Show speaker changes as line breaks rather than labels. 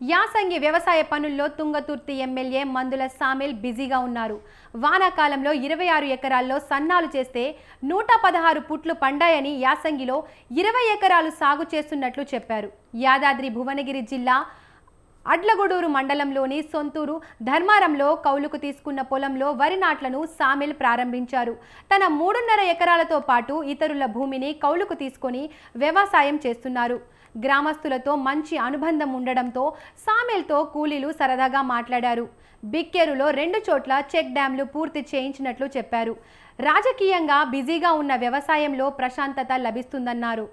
యాసంగి వ్యవసాయ పనుల్లో తుంగతుర్తి ఎమ్మెల్యే మందుల సామిల్ బిజీగా ఉన్నారు. వానాకాలంలో ఇరవై ఆరు ఎకరాల్లో సన్నాలు చేస్తే నూట పదహారు పుట్లు పండాయని యాసంగిలో ఇరవై ఎకరాలు సాగు చేస్తున్నట్లు చెప్పారు. యాదాద్రి భువనగిరి జిల్లా అడ్లగూడూరు మండలంలోని సొంతూరు ధర్మారంలో కౌలుకు తీసుకున్న పొలంలో వరి నాట్లను సామిల్ ప్రారంభించారు. తన మూడున్నర ఎకరాలతో పాటు ఇతరుల భూమిని కౌలుకు తీసుకొని వ్యవసాయం చేస్తున్నారు. గ్రామస్తులతో మంచి అనుబంధం ఉండడంతో సామెల్తో కూలీలు సరదాగా మాట్లాడారు. బిక్కేరులో రెండు చోట్ల చెక్ డ్యాంలు పూర్తి చేయించినట్లు చెప్పారు. రాజకీయంగా బిజీగా ఉన్న వ్యవసాయంలో ప్రశాంతత లభిస్తుందన్నారు.